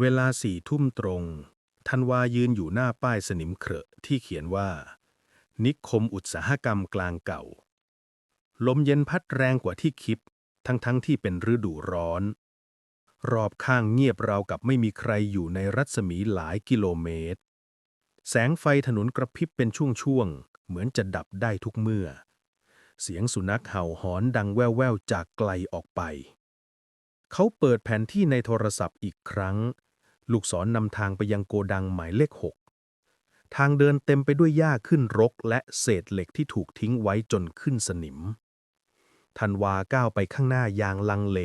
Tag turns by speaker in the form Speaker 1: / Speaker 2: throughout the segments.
Speaker 1: เวลาสี่ทุ่มตรงธันวายืนอยู่หน้าป้ายสนิมเครอะที่เขียนว่า นิคมอุตสาหกรรมกลางเก่า ลมเย็นพัดแรงกว่าที่คิด ทั้งๆทที่เป็นฤดูร้อน รอบข้างเงียบราวกับไม่มีใครอยู่ในรัศมีหลายกิโลเมตร แสงไฟถนนกระพริบเป็นช่วงๆ เหมือนจะดับได้ทุกเมื่อ เสียงสุนัขเห่าหอนดังแว่วๆ จากไกลออกไป เขาเปิดแผนที่ในโทรศัพท์อีกครั้ง ลูกศรนนำทางไปยังโกดังหมายเลขหกทางเดินเต็มไปด้วยหญ้าขึ้นรกและเศษเหล็กที่ถูกทิ้งไว้จนขึ้นสนิม ธันวาก้าวไปข้างหน้าอย่างลังเล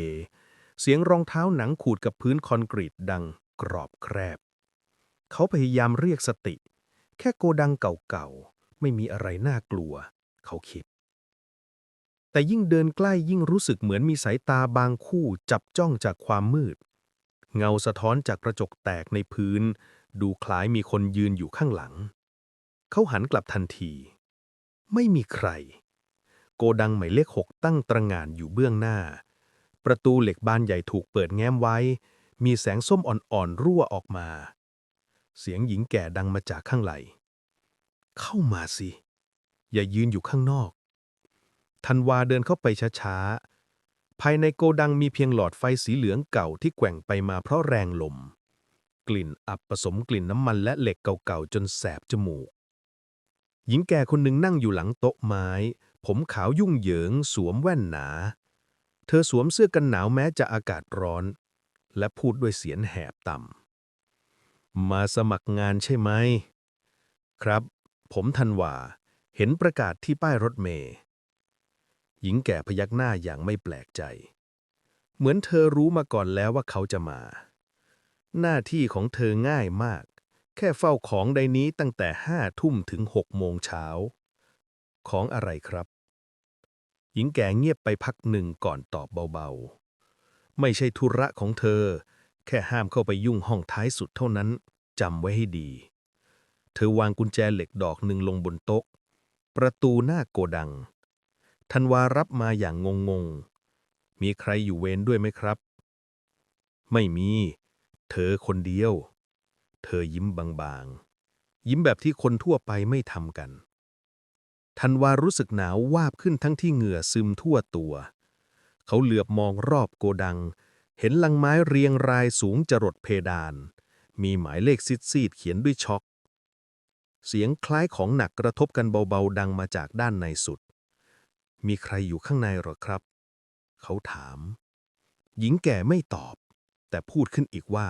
Speaker 1: เสียงรองเท้าหนังขูดกับพื้นคอนกรีตดังกรอบแครบเขาพยายามเรียกสติ แค่โกดังเก่าๆ ไม่มีอะไรน่ากลัว เขาคิด แต่ยิ่งเดินใกล้ยิ่งรู้สึกเหมือนมีสายตาบางคู่จับจ้องจากความมืด เงาสะท้อนจากกระจกแตกในพื้น ดูคล้ายมีคนยืนอยู่ข้างหลัง เขาหันกลับทันที ไม่มีใคร โกดังหมายเลขหกตั้งตระงานอยู่เบื้องหน้า ประตูเหล็กบานใหญ่ถูกเปิดแง้มไว้ มีแสงส้มอ่อนๆรั่วออกมา เสียงหญิงแก่ดังมาจากข้างไหล เข้ามาสิ อย่ายืนอยู่ข้างนอกธันวาเดินเข้าไปช้าๆ ภายในโกดังมีเพียงหลอดไฟสีเหลืองเก่าที่แกว่งไปมาเพราะแรงลม กลิ่นอับผสมกลิ่นน้ำมันและเหล็กเก่าๆจนแสบจมูก หญิงแก่คนหนึ่งนั่งอยู่หลังโต๊ะไม้ ผมขาวยุ่งเหยิง สวมแว่นหนา เธอสวมเสื้อกันหนาวแม้จะอากาศร้อน และพูดด้วยเสียงแหบต่ำ มาสมัครงานใช่ไหม ครับ ผมธันวา เห็นประกาศที่ป้ายรถเมล์ หญิงแก่พยักหน้าอย่างไม่แปลกใจ เหมือนเธอรู้มาก่อนแล้วว่าเขาจะมา หน้าที่ของเธอง่ายมาก แค่เฝ้าของใดนี้ตั้งแต่ห้าทุ่มถึงหกโมงเช้า ของอะไรครับ หญิงแก่เงียบไปพักหนึ่งก่อนตอบเบาๆ ไม่ใช่ธุระของเธอ แค่ห้ามเข้าไปยุ่งห้องท้ายสุดเท่านั้นจำไว้ให้ดี เธอวางกุญแจเหล็กดอกหนึ่งลงบนโต๊ะ ประตูหน้าโกดัง ธันวารับมาอย่างงงๆมีใครอยู่เวรด้วยไหมครับ ไม่มี เธอคนเดียว เธอยิ้มบางๆ ยิ้มแบบที่คนทั่วไปไม่ทำกันธันวารู้สึกหนาววาบขึ้นทั้งที่เหงื่อซึมทั่วตัว เขาเหลือบมองรอบโกดัง เห็นลังไม้เรียงรายสูงจรดเพดาน มีหมายเลขซีดเขียนด้วยช็อก เสียงคล้ายของหนักกระทบกันเบาๆดังมาจากด้านในสุด มีใครอยู่ข้างในหรอครับ เขาถาม หญิงแก่ไม่ตอบ แต่พูดขึ้นอีกว่า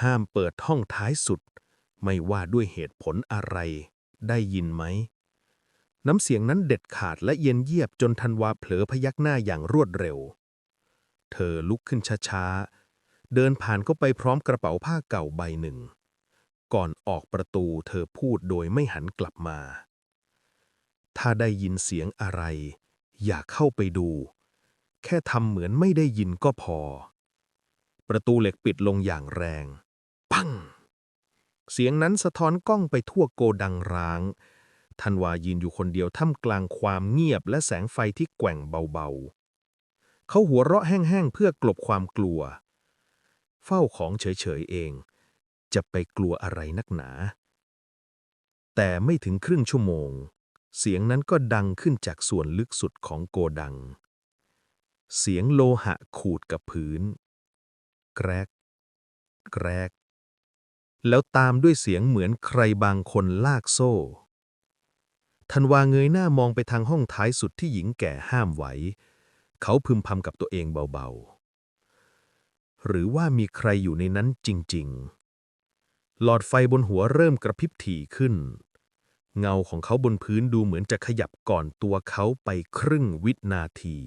Speaker 1: ห้ามเปิดห้องท้ายสุด ไม่ว่าด้วยเหตุผลอะไร ได้ยินไหม น้ำเสียงนั้นเด็ดขาดและเย็นเยียบจนธันวาเผลอพยักหน้าอย่างรวดเร็ว เธอลุกขึ้นช้าๆ เดินผ่านเข้าไปพร้อมกระเป๋าผ้าเก่าใบหนึ่ง ก่อนออกประตูเธอพูดโดยไม่หันกลับมา ถ้าได้ยินเสียงอะไร อย่าเข้าไปดู แค่ทำเหมือนไม่ได้ยินก็พอ ประตูเหล็กปิดลงอย่างแรง ปัง เสียงนั้นสะท้อนกล้องไปทั่วโกดังร้าง ธันวายืนอยู่คนเดียวท่ามกลางความเงียบและแสงไฟที่แกว่งเบาๆ เขาหัวเราะแห้งๆ เพื่อกลบความกลัว เฝ้าของเฉยๆเอง จะไปกลัวอะไรนักหนา แต่ไม่ถึงครึ่งชั่วโมง เสียงนั้นก็ดังขึ้นจากส่วนลึกสุดของโกดัง เสียงโลหะขูดกับพื้น แกรก แกรก แล้วตามด้วยเสียงเหมือนใครบางคนลากโซ่ธันวาเงยหน้ามองไปทางห้องท้ายสุดที่หญิงแก่ห้ามไว้ เขาพึมพำกับตัวเองเบาๆ หรือว่ามีใครอยู่ในนั้นจริง ๆ หลอดไฟบนหัวเริ่มกระพริบถี่ขึ้น เงาของเขาบนพื้นดูเหมือนจะขยับก่อนตัวเขาไปครึ่งวินาที